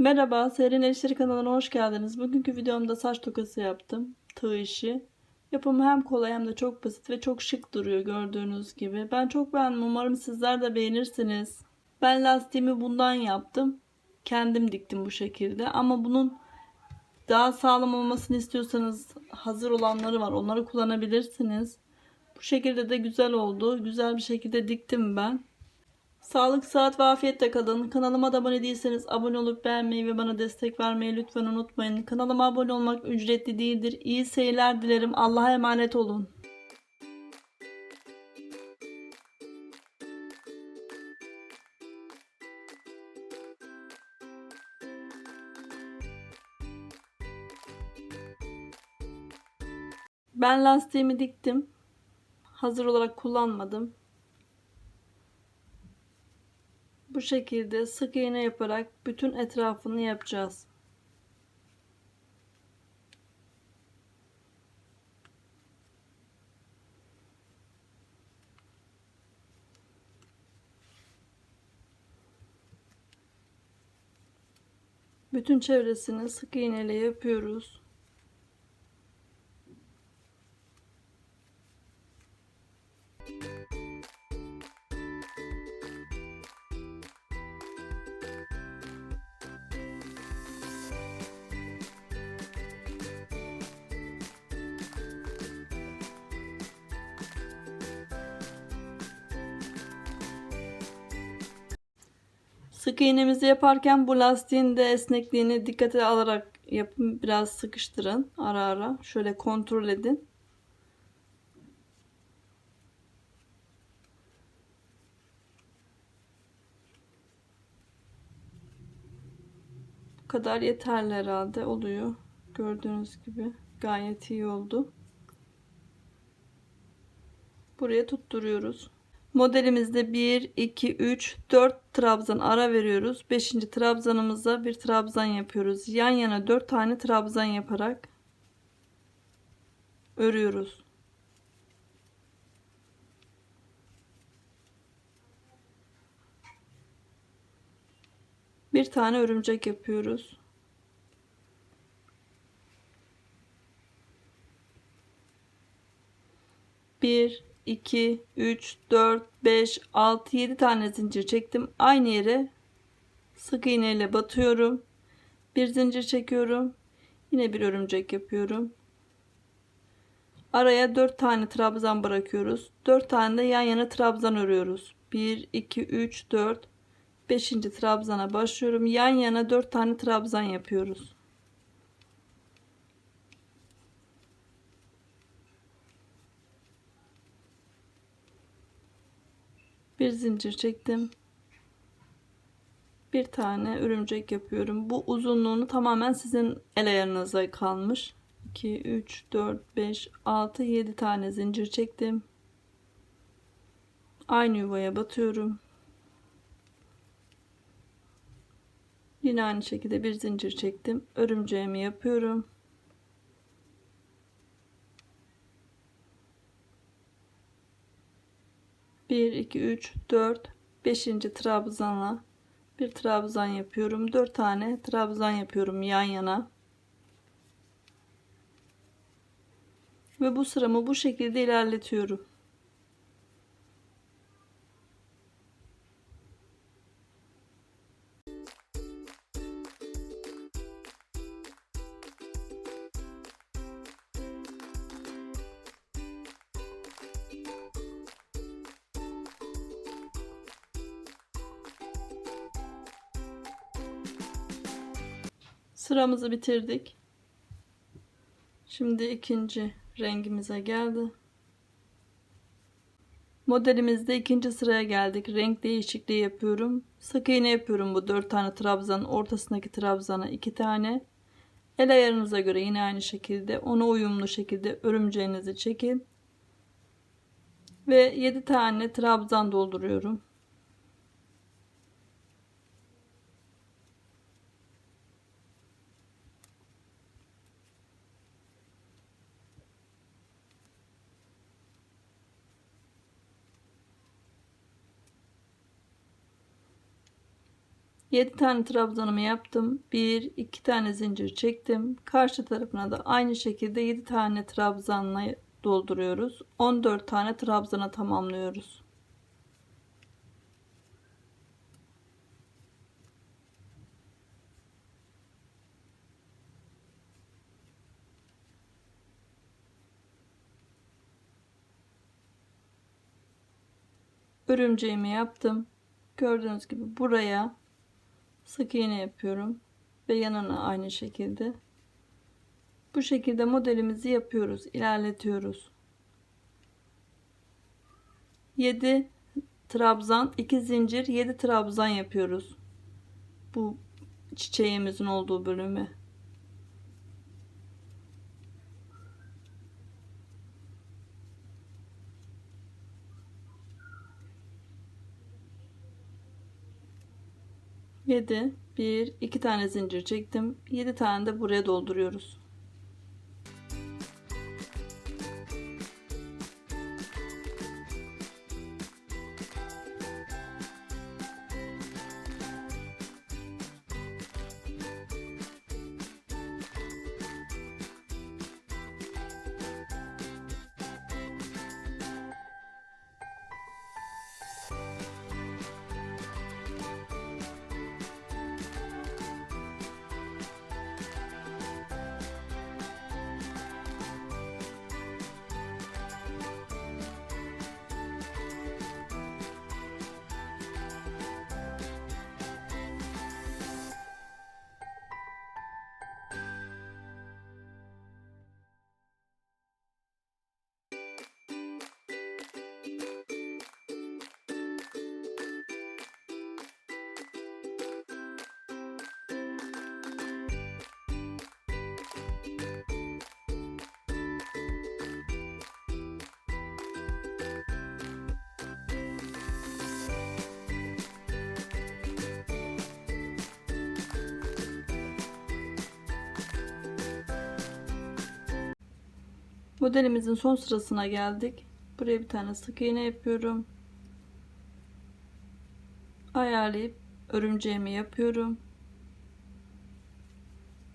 Merhaba, Serin Eleştiri kanalına hoş geldiniz. Bugünkü videomda saç tokası yaptım. Tığ işi. Yapımı hem kolay hem de çok basit ve çok şık duruyor gördüğünüz gibi. Ben çok beğendim. Umarım sizler de beğenirsiniz. Ben lastiğimi bundan yaptım. Kendim diktim bu şekilde. Ama bunun daha sağlam olmasını istiyorsanız hazır olanları var. Onları kullanabilirsiniz. Bu şekilde de güzel oldu. Güzel bir şekilde diktim ben. Sağlık, sıhhat ve afiyetle kalın. Kanalıma da abone değilseniz abone olup beğenmeyi ve bana destek vermeyi lütfen unutmayın. Kanalıma abone olmak ücretli değildir. İyi seyirler dilerim. Allah'a emanet olun. Ben lastiğimi diktim. Hazır olarak kullanmadım. Bu şekilde sık iğne yaparak bütün etrafını yapacağız. Bütün çevresini sık iğneyle yapıyoruz. Sık iğnemizi yaparken bu lastiğin de esnekliğini dikkate alarak yapın. Biraz sıkıştırın ara ara. Şöyle kontrol edin. Bu kadar yeterli herhalde oluyor. Gördüğünüz gibi gayet iyi oldu. Buraya tutturuyoruz. Modelimizde 1, 2, 3, 4 trabzan ara veriyoruz. 5. trabzanımıza bir trabzan yapıyoruz. Yan yana 4 tane trabzan yaparak örüyoruz. Bir tane örümcek yapıyoruz. Bir, 2, 3, 4, 5, 6, 7 tane zincir çektim. Aynı yere sık iğne ile batıyorum. Bir zincir çekiyorum. Yine bir örümcek yapıyorum. Araya 4 tane trabzan bırakıyoruz. 4 tane de yan yana trabzan örüyoruz. 1, 2, 3, 4, 5. trabzana başlıyorum. Yan yana 4 tane trabzan yapıyoruz. Bir zincir çektim. Bir tane örümcek yapıyorum. Bu uzunluğunu tamamen sizin el ayarınıza kalmış. 2 3 4 5 6 7 tane zincir çektim. Aynı yuvaya batıyorum. Yine aynı şekilde bir zincir çektim. Örümceğimi yapıyorum 1 2 3 4 5. trabzanla bir trabzan yapıyorum. 4 tane trabzan yapıyorum yan yana. Ve bu sıramı bu şekilde ilerletiyorum Sıramızı bitirdik. Şimdi ikinci rengimize geldi. Modelimizde ikinci sıraya geldik. Renk değişikliği yapıyorum. Sık iğne yapıyorum bu dört tane trabzanın ortasındaki trabzana iki tane. El ayarınıza göre yine aynı şekilde ona uyumlu şekilde örümceğinizi çekin. Ve 7 tane trabzan dolduruyorum. 7 tane trabzanımı yaptım. 1 2 tane zincir çektim. Karşı tarafına da aynı şekilde 7 tane trabzanla dolduruyoruz. 14 tane trabzana tamamlıyoruz. Örümceğimi yaptım. Gördüğünüz gibi buraya sık iğne yapıyorum ve yanına aynı şekilde. Bu şekilde modelimizi yapıyoruz, ilerletiyoruz. 7 trabzan, 2 zincir, 7 trabzan yapıyoruz. Bu çiçeğimizin olduğu bölümü. Yedi, bir, iki tane zincir çektim. Yedi tane de buraya dolduruyoruz. Modelimizin son sırasına geldik. Buraya bir tane sık iğne yapıyorum. Ayarlayıp örümceğimi yapıyorum.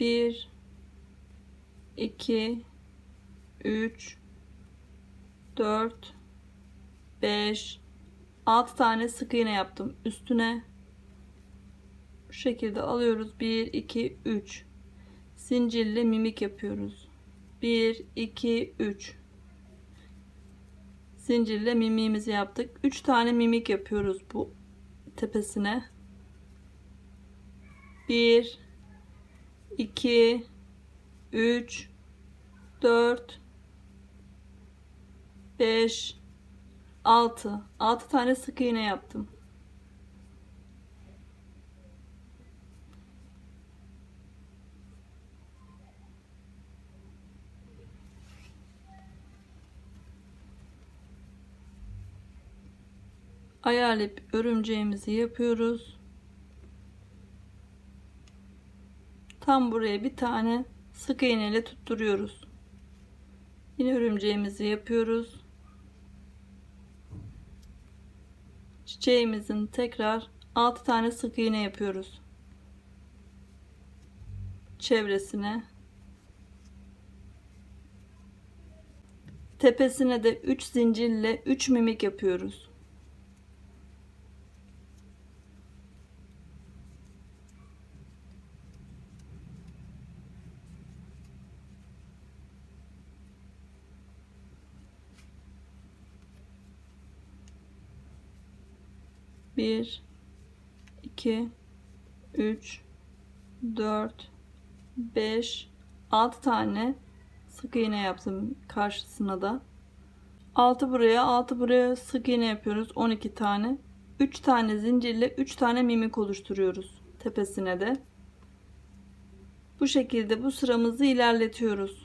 1 2 3 4 5 6 tane sık iğne yaptım üstüne bu şekilde alıyoruz 1 2 3 zincirli mimik yapıyoruz 1 2 3 zincirle mimiğimizi yaptık. 3 tane mimik yapıyoruz bu tepesine. 1 2 3 4 5 6 6 tane sık iğne yaptım ayarlayıp örümceğimizi yapıyoruz. Tam buraya bir tane sık iğne ile tutturuyoruz. Yine örümceğimizi yapıyoruz. Çiçeğimizin tekrar 6 tane sık iğne yapıyoruz. Çevresine. Tepesine de 3 zincirle 3 mimik yapıyoruz. Bir, iki, üç, dört, beş, altı tane sık iğne yaptım karşısına da. Altı buraya, altı buraya sık iğne yapıyoruz. 12 tane. 3 tane zincirle 3 tane mimik oluşturuyoruz tepesine de. Bu şekilde bu sıramızı ilerletiyoruz.